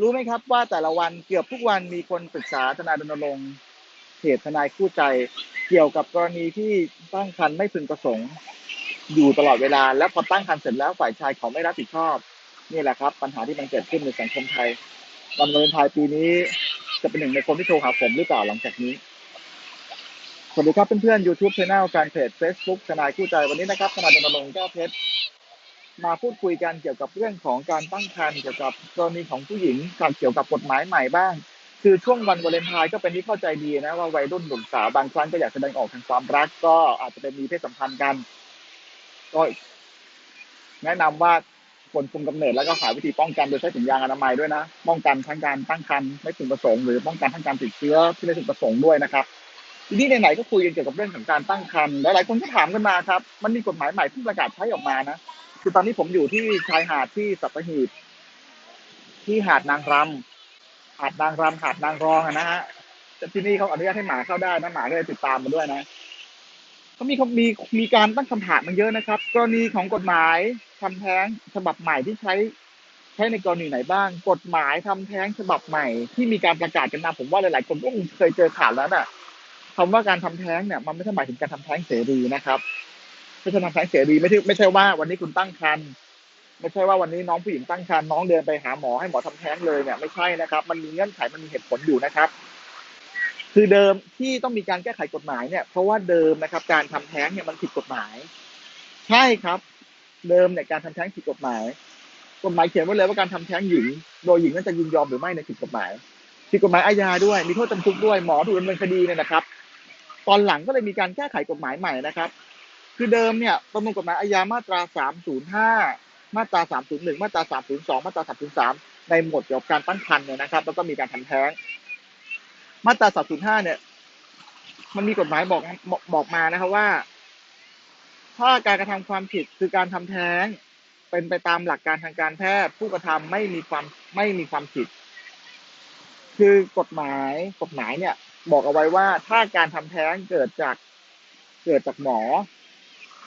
รู้ไหมครับว่าแต่ละวันเกือบทุกวันมีคนปรึกษาทนายรณรงค์เพจทนายคู่ใจ เกี่ยวกับกรณีที่ตั้งครรภ์ไม่พึงประสงค์อยู่ตลอดเวลา แล้วพอตั้งครรภ์เสร็จแล้วฝ่ายชายเขาไม่รับผิดชอบ นี่แหละครับ ปัญหาที่มันเกิดขึ้นในสังคมไทยวันวาเลนไทน์ปีนี้ จะเป็นหนึ่งในคนที่โทรหาผมหรือเปล่าหลังจากนี้สวัสดีครับเพื่อนๆ YouTube Channel แฟนเพจ Facebook ทนายคู่ใจวันนี้นะครับทนายรณรงค์แก้วเพชร มาพูดคุยกันเกี่ยวกับเรื่องของการตั้งครรภ์เกี่ยวกับกรณีของผู้หญิงกับเกี่ยวกับกฎหมายใหม่บ้าง คือช่วงวันวาเลนไทน์ก็เป็นที่เข้าใจดีนะว่าวัยรุ่นหนุ่มสาวบางครั้งก็อยากแสดงออกทางความรัก ก็อาจจะเป็นมีเพศสัมพันธ์กันก็แนะนำว่าควรคุมกำเนิดแล้วก็หาวิธีป้องกันโดยใช้ถุงยางอนามัยด้วยนะ ป้องกันทั้งการตั้งครรภ์ไม่พึงประสงค์หรือป้องกันทั้งการติดเชื้อที่ไม่พึงประสงค์ด้วยนะครับทีนี้ไหนๆก็คุยกันเกี่ยวกับเรื่องของการตั้งครรภ์หลายๆคนก็ถามกันมาครับ มันมีกฎหมายใหม่ที่ประกาศใช้ออกมานะ คือตอนนี้ผมอยู่ที่ชายหาดที่สัตหีบที่หาดนางรำหาดนางรำหาดนางรองอะนะฮะที่นี่เขาอนุญาตให้หมาเข้าได้นะหมาก็เลยติดตามมาด้วยนะเขามีเขามีมีการตั้งคำถามมันเยอะนะครับ กรณีของกฎหมายทำแท้งฉบับใหม่ที่ใช้ใช้ในกรณีไหนบ้าง กฎหมายทำแท้งฉบับใหม่ ที่มีการประกาศกันมาผมว่าหลายๆคนก็คงเคยเจอข่าวแล้วน่ะคำว่าการทำแท้งเนี่ย มันไม่ใช่หมายถึงการทำแท้งเสรีนะครับ ไม่ใช่ทำแท้งเสรีไม่ใช่ไม่ใช่ว่าวันนี้คุณตั้งครรภ์ไม่ใช่ว่าวันนี้น้องผู้หญิงตั้งครรภ์น้องเดินไปหาหมอให้หมอทำแท้งเลยเนี่ยไม่ใช่นะครับ มันมีเงื่อนไขมันมีเหตุผลอยู่นะครับ คือเดิมที่ต้องมีการแก้ไขกฎหมายเนี่ย เพราะว่าเดิมนะครับ การทำแท้งเนี่ยมันผิดกฎหมาย ใช่ครับ เดิมเนี่ยการทำแท้งผิดกฎหมายกฎหมายเขียนไว้เลยว่าการทำแท้งหญิง โดยหญิงนั้นจะยินยอมหรือไม่ในผิดกฎหมายผิดกฎหมายอาญาด้วย มีโทษจำคุกด้วยหมอถูกดำเนินคดีเนี่ยนะครับ ตอนหลังก็เลยมีการแก้ไขกฎหมายใหม่นะครับ คือเดิมเนี่ยประมวลกฎหมายอาญามาตรา 305 มาตรา 301 มาตรา 302 มาตรา 303 ในหมวดเกี่ยวกับการตั้งครรภ์เนี่ยนะครับ แล้วก็มีการทำแท้ง มาตรา 305 เนี่ย มันมีกฎหมายบอกบอกบอกมานะครับว่า ถ้าการกระทำความผิดคือการทำแท้ง เป็นไปตามหลักการทางการแพทย์ ผู้กระทำไม่มีความไม่มีความผิด คือกฎหมายกฎหมายเนี่ย บอกเอาไว้ว่าถ้าการทำแท้งเกิดจากเกิดจากหมอ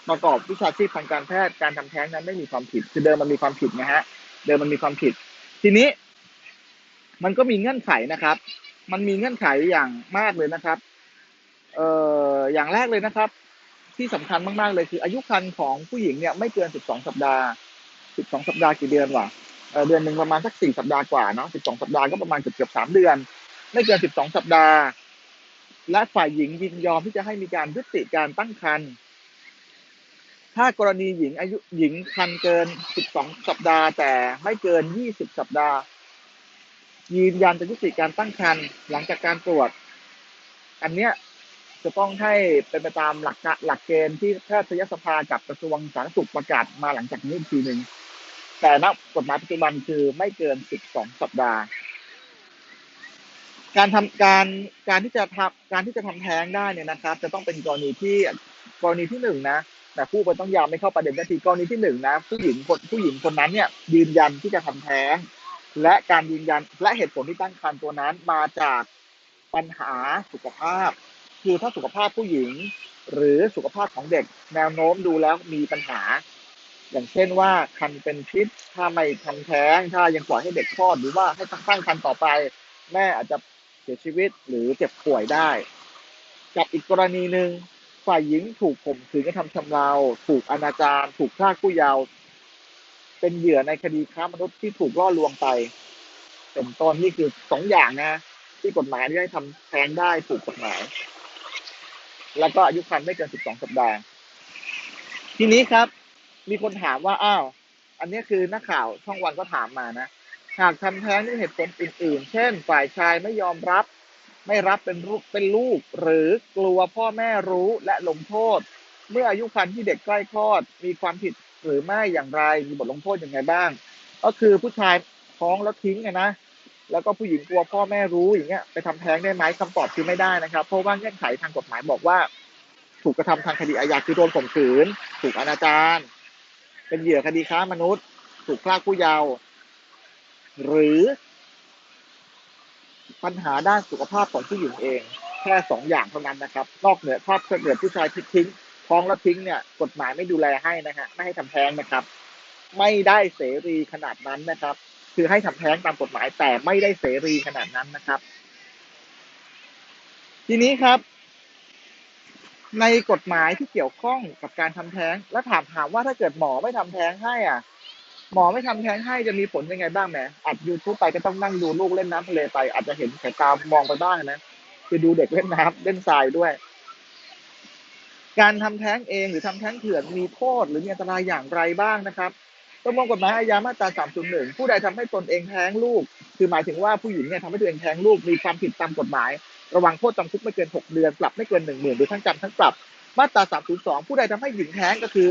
ประกอบวิชาชีพทางการแพทย์การทำแท้งนั้นไม่มีความผิด คือเดิมมันมีความผิดนะฮะ เดิมมันมีความผิด ทีนี้ มันก็มีเงื่อนไขนะครับ มันมีเงื่อนไขอย่างมากเลยนะครับ เอ่ออย่างแรกเลยนะครับ ที่สำคัญมากๆเลยคือ อายุครรภ์ของผู้หญิงเนี่ยไม่เกิน 12 สัปดาห์ 12 สัปดาห์กี่เดือนวะเอ่อเดือนหนึ่งประมาณสัก 4 สัปดาห์กว่าเนาะ 12 สัปดาห์ก็ประมาณเกือบเกือบ3เดือน ไม่เกิน 12 สัปดาห์ และฝ่ายหญิงยินยอมที่จะให้มีการยุติการตั้งครรภ์ ถ้ากรณีหญิงอายุหญิงครรภ์เกิน 12 สัปดาห์ แต่ไม่เกิน 20 สัปดาห์ ยืนยันจะยุติการตั้งครรภ์หลังจากการตรวจ อันเนี้ยจะต้องให้เป็นไปตามหลักหลักเกณฑ์ที่แพทยสภากับกระทรวงสาธารณสุขประกาศมาหลังจากนี้อีกทีหนึ่งแต่ณกฎหมายปัจจุบันคือไม่เกิน 12 สัปดาห์ การทำการการที่จะทำการที่จะทำแท้งได้เนี่ยนะครับ จะต้องเป็นกรณีที่กรณีที่หนึ่งนะ แต่ผู้ไปต้องยาวไม่เข้าประเด็นทันทีกรณีที่หนึ่งนะ ผู้หญิงคนผู้หญิงคนนั้นเนี่ยยืนยันที่จะทำแท้ง และการยืนยันและเหตุผลที่ตั้งครรภ์ตัวนั้นมาจากปัญหาสุขภาพ คือถ้าสุขภาพผู้หญิง หรือสุขภาพของเด็ก แนวโน้มดูแล้วมีปัญหา อย่างเช่นว่าคันเป็นพิษถ้าไม่ทำแท้ง ถ้ายังปล่อยให้เด็กคลอดหรือว่าให้ตั้งครรภ์ต่อไป แม่อาจจะเสียชีวิตหรือเจ็บป่วยได้ กับอีกกรณีหนึ่ง ฝ่ายหญิงถูกข่มขืนกระทำชำเราถูกอนาจารถูกพรากผู้เยาว์เป็นเหยื่อในคดีค้ามนุษย์ที่ถูกล่อลวงไปเป็นต้นนี่คือสองอย่างนะ ที่กฎหมายที่ให้ทำแท้งได้ถูกกฎหมาย แล้วก็อายุครรภ์ไม่เกิน12สัปดาห์ ทีนี้ครับ มีคนถามว่าอ้าวอันนี้คือนักข่าวช่องวันก็ถามมานะหากทำแท้งด้วยเหตุผลอื่น ๆ เช่น ฝ่ายชายไม่ยอมรับ ไม่รับเป็นลูกเป็นลูก หรือกลัวพ่อแม่รู้และลงโทษ เมื่ออายุครรภ์ที่เด็กใกล้คลอด มีความผิดหรือไม่อย่างไร มีบทลงโทษอยังไงบ้าง ก็คือผู้ชายท้องแล้วทิ้งนะแล้วก็ผู้หญิงกลัวพ่อแม่รู้อย่างเงี้ยไปทำแท้งได้ไหมคำตอบคือไม่ได้นะครับ เพราะว่าเงื่อนไขทางกฎหมายบอกว่า ถูกกระทำทางคดีอาญาคือโดนข่มขืน ถูกอนาจารเป็นเหยื่อคดีค้ามนุษย์ ถูกพรากผู้เยาว์หรือ ปัญหาด้านสุขภาพของผู้หญิงเอง แค่สองอย่างเท่านั้นนะครับ นอกเหนือถ้าเกิดผู้ชายทิ้งท้องแล้วทิ้งเนี่ยกฎหมายไม่ดูแลให้นะฮะไม่ให้ทำแท้งนะครับ ไม่ได้เสรีขนาดนั้นนะครับ คือให้ทำแท้งตามกฎหมายแต่ไม่ได้เสรีขนาดนั้นนะครับ ทีนี้ครับ ในกฎหมายที่เกี่ยวข้องกับการทำแท้ง แล้วถามถามว่าถ้าเกิดหมอไม่ทำแท้งให้อะ หมอไม่ทำแท้งให้จะมีผลยังไงบ้างแหมอัดยูทูบไปก็ต้องนั่งดูลูกเล่นน้ำทะเลไป อาจจะเห็นสายตามองไปบ้างนะคือดูเด็กเล่นน้ำเล่นทรายด้วย การทำแท้งเองหรือทำแท้งเถื่อนมีโทษหรือมีอันตรายอย่างไรบ้างนะครับประมวลกฎหมายอาญามาตรา 301 ผู้ใดทำให้ตนเองแท้งลูก คือหมายถึงว่าผู้หญิงเนี่ยทำให้ตัวเองแท้งลูกมีความผิดตามกฎหมาย ระวังโทษจำคุกไม่เกิน 6 เดือน ปรับไม่เกิน 1 0,000หรือทั้งจำทั้งปรับ มาตรา 302 ผู้ใดทำให้หญิงแท้งก็คือ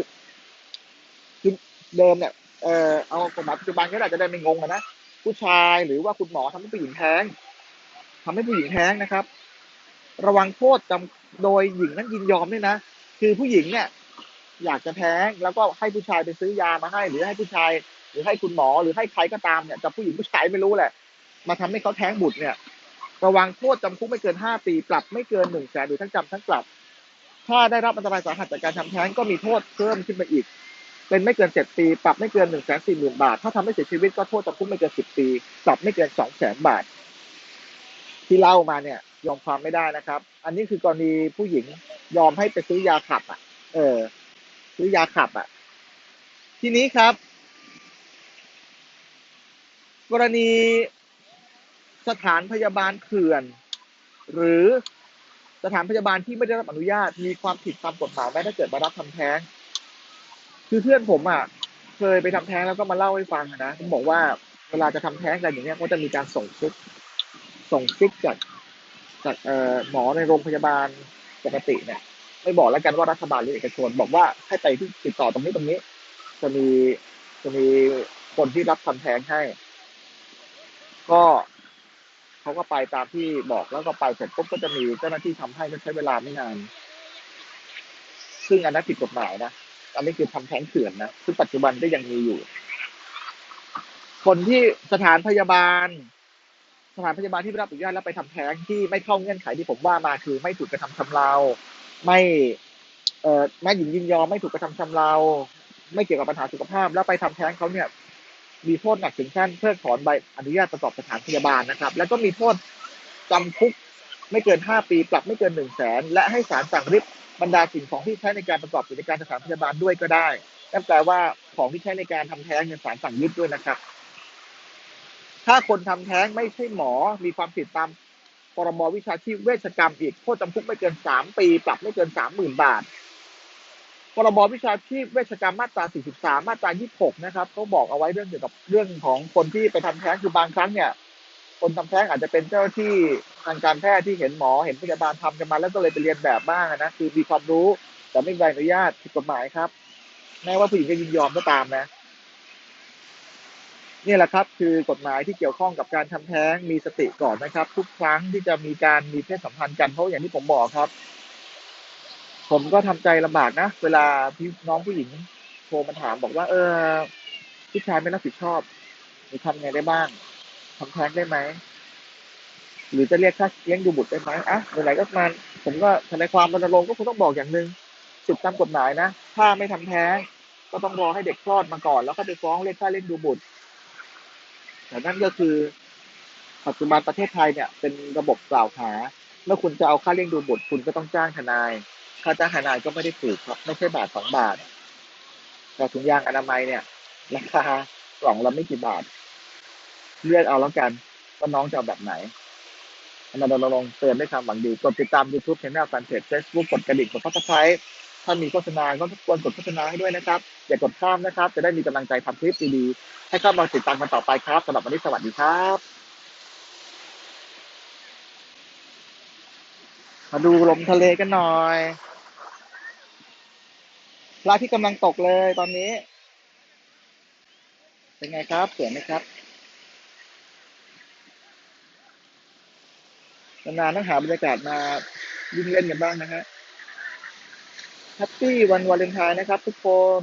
เดิมเนี่ย เออเอากฎหมายปัจจุบันก็อาจจะได้ไม่งงนะผู้ชายหรือว่าคุณหมอทำให้ผู้หญิงแท้งทำให้ผู้หญิงแท้งนะครับ ระวังโทษจำโดยหญิงนั้นยินยอมด้วยนะคือผู้หญิงเนี่ย อยากจะแท้งแล้วก็ให้ผู้ชายไปซื้อยามาให้ หรือให้ผู้ชาย หรือให้คุณหมอหรือให้ใครก็ตามเนี่ยจะผู้หญิงผู้ชายไม่รู้แหละ มาทำให้เขาแท้งบุตรเนี่ย ระวังโทษจำคุกไม่เกินห้าปี ปรับไม่เกินหนึ่งแสนหรือทั้งจำทั้งปรับ ถ้าได้รับอันตรายสาหัสจากการทำแท้งก็มีโทษเพิ่มขึ้นไปอีก เป็นไม่เกินเจ็ดปี ปรับไม่เกินหนึ่งแสนสี่หมื่นบาท ถ้าทำให้เสียชีวิตก็โทษจำคุกไม่เกินสิบปี ปรับไม่เกินสองแสนบาท ที่เล่ามาเนี่ย ยอมความไม่ได้นะครับ อันนี้คือกรณีผู้หญิงยอมให้ไปซื้อยาขับ อะ เออ ซื้อยาขับอะ ทีนี้ครับ กรณีสถานพยาบาลเถื่อน หรือสถานพยาบาลที่ไม่ได้รับอนุญาตมีความผิดตามกฎหมายไหมถ้าเกิดมารับทำแท้ง คือเพื่อนผมอะเคยไปทำแท้งแล้วก็มาเล่าให้ฟังอะนะผมบอกว่าเวลาจะทำแท้งกันอย่างเงี้ยก็จะมีการส่งซิกส่งซิกจากจากเอ่อหมอในโรงพยาบาลปกติเนี่ยไม่บอกแล้วกันว่ารัฐบาลหรือเอกชน บอกว่าให้ไปที่ติดต่อตรงนี้ตรงนี้ จะมีจะมีคนที่รับทำแท้งให้ ก็เขาก็ไปตามที่บอกแล้วก็ไปเสร็จปุ๊บก็จะมีเจ้าหน้าที่ทำให้ก็ใช้เวลาไม่นาน ซึ่งอันนั้นผิดกฎหมายนะ อันนี้คือทำแท้งเถื่อนนะซึ่งปัจจุบันก็ยังมีอยู่ คนที่สถานพยาบาล สถานพยาบาลที่ไม่รับอนุญาตแล้วไปทำแท้งที่ไม่เข้าเงื่อนไขที่ผมว่ามาคือ ไม่ถูกกระทำชำเราไม่เอ่อแม่หญิงยินยอมไม่ถูกกระทำชำเราไม่เกี่ยวกับปัญหาสุขภาพ แล้วไปทำแท้งเขาเนี่ย มีโทษหนักถึงขั้นเพิกถอนใบอนุญาตประกอบสถานพยาบาลนะครับ แล้วก็มีโทษจำคุกไม่เกิน5ปี ปรับไม่เกิน1 0 0 0 0แสนและให้ศาลสั่งริบ บรรดาสิ่งของที่ใช้ในการประกอบกิจการสถานพยาบาลด้วยก็ได้นั่นแปลว่าของที่ใช้ในการทำแท้งเนี่ยศาลสั่งยึดด้วยนะครับ ถ้าคนทำแท้งไม่ใช่หมอมีความผิดตามพรบวิชาชีพเวชกรรมอีกโทษจำคุกไม่เกิน3ปี ปรับไม่เกิน30,000บาทพรบวิชาชีพเวชกรรมมาตรา43 มาตรา 26 นะครับเขาบอกเอาไว้เรื่องเกี่ยวกับเรื่องของคนที่ไปทำแท้งคือบางครั้งเนี่ย คนทำแท้งอาจจะเป็นเจ้าที่ทางการแพทย์ที่เห็นหมอเห็นพยาบาลทำกันมาแล้วก็เลยไปเรียนแบบบ้างอะนะคือมีความรู้แต่ไม่มีใบอนุญาตผิดกฎหมายครับแม้ว่าผู้หญิงจะยินยอมก็ตามนะนี่แหละครับ คือกฎหมายที่เกี่ยวข้องกับการทำแท้งมีสติก่อนนะครับ ทุกครั้งที่จะมีการมีเพศสัมพันธ์กันเพราะอย่างที่ผมบอกครับ ผมก็ทำใจลำบากนะเวลาพี่น้องผู้หญิงโทรมาถามบอกว่า เออผู้ชายไม่รับผิดชอบหรือทำไงได้บ้าง ทำแท้งได้ไหมหรือจะเรียกค่าเลี้ยงดูบุตรได้ไหมอะไหนๆก็มาผมก็ทนายความรณรงค์ก็คงต้องบอกอย่างหนึ่งสิทธิตามกฎหมายนะ ถ้าไม่ทำแท้ง ก็ต้องรอให้เด็กคลอดมาก่อน แล้วก็ไปฟ้องเรียกค่าเลี้ยงดูบุตรแต่นั่นก็คือปัจจุบันประเทศไทยเนี่ย เป็นระบบกล่าวหาเมื่อคุณจะเอาค่าเลี้ยงดูบุตรคุณก็ต้องจ้างทนาย ค่าจ้างทนายก็ไม่ได้ถูกครับไม่ใช่บาทสองบาทแต่ถุงยางอนามัยเนี่ยราคากล่องละไม่กี่บาท เลือกเอาแล้วกันว่าน้องจะเอาแบบไหนอนาดลงเตือนด้วยความหวังดี กดติดตาม YouTube Channel แฟนเพจ Facebook กดกระดิ่งกด Subscribe ถ้ามีโฆษณาก็ควรกดโฆษณาให้ด้วยนะครับ อย่ากดข้ามนะครับ จะได้มีกำลังใจทำคลิปดีๆ ให้เข้ามาติดตามกันต่อไปครับสำหรับวันนี้สวัสดีครับ มาดูลมทะเลกันหน่อยพระที่กำลังตกเลยตอนนี้ เป็นไงครับสวยไหมครับ นานๆต้องหาบรรยากาศมาวิ่งเล่นกันบ้างนะฮะแฮปปี้วันวาเลนไทน์นะครับทุกคน